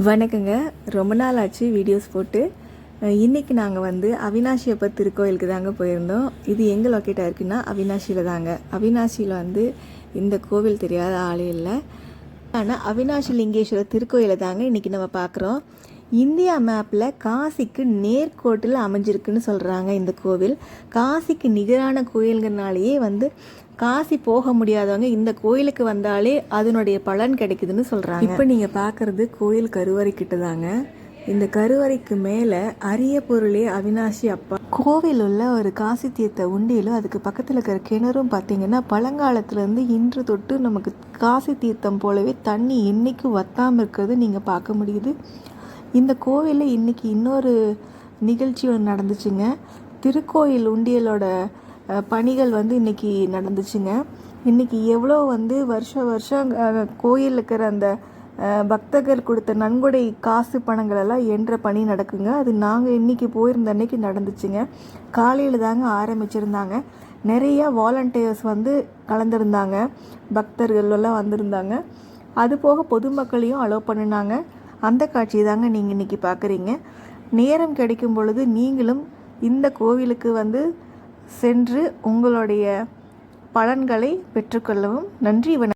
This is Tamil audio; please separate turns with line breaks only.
வணக்கங்க. ரொம்ப நாள் ஆச்சு வீடியோஸ் போட்டு. இன்றைக்கி இன்னைக்கு நாங்கள் வந்து அவினாஷி அப்பர் திருக்கோயிலுக்கு தாங்க போயிருந்தோம். இது எங்கே லொக்கேட்டாக இருக்குன்னா அவினாஷியில் தாங்க. அவினாஷியில் வந்து இந்த கோவில் தெரியாத ஆளே இல்லை. ஆனால் அவினாஷி லிங்கேஸ்வரர் திருக்கோயிலை தாங்க இன்னைக்கு நம்ம பார்க்குறோம் இந்தியா மேப்பில் காசிக்கு நேர்கோட்டில் அமைஞ்சிருக்குன்னு சொல்கிறாங்க இந்த கோவில். காசிக்கு நிகரான கோயில்கள்னாலேயே வந்து காசி போக முடியாதவங்க இந்த கோயிலுக்கு வந்தாலே அதனுடைய பலன் கிடைக்குதுன்னு சொல்கிறாங்க இப்போ நீங்கள் பார்க்குறது கோயில் கருவறை கிட்ட தாங்க. இந்த கருவறைக்கு மேலே அரிய பொருளே அவினாஷி அப்பா. கோவில் உள்ள ஒரு காசி தீர்த்த உண்டியிலும் அதுக்கு பக்கத்தில் இருக்கிற கிணறும் பார்த்தீங்கன்னா பழங்காலத்துலேருந்து இன்று தொட்டு நமக்கு காசி தீர்த்தம் போலவே தண்ணி என்னைக்கும் வத்தாமல் இருக்கிறது நீங்கள் பார்க்க முடியுது. இந்த கோவிலில் இன்னைக்கு இன்னொரு நிகழ்ச்சி ஒன்று நடந்துச்சுங்க. திருக்கோயில் உண்டியலோட பணிகள் வந்து இன்னைக்கு நடந்துச்சுங்க. இன்னைக்கு எவ்வளோ வந்து வருஷம் வருஷம் கோயில் இருக்கிற அந்த பக்தர்கள் கொடுத்த நன்கொடை காசு பணங்களெல்லாம் என்ற பணி நடக்குங்க. அது நாங்கள் இன்னைக்கு போயிருந்த அன்னைக்கு நடந்துச்சுங்க. காலையில் தாங்க ஆரம்பிச்சிருந்தாங்க. நிறைய வாலண்டியர்ஸ் வந்து கலந்துருந்தாங்க. பக்தர்கள் எல்லாம் வந்திருந்தாங்க. அது போக பொதுமக்களையும் அலோவ் பண்ணினாங்க. அந்த காட்சி தாங்க நீங்கள் இன்றைக்கி பார்க்குறீங்க நேரம் கிடைக்கும் பொழுது நீங்களும் இந்த கோவிலுக்கு வந்து சென்று உங்களுடைய பலன்களை பெற்றுக்கொள்ளவும் நன்றி வணக்கம்.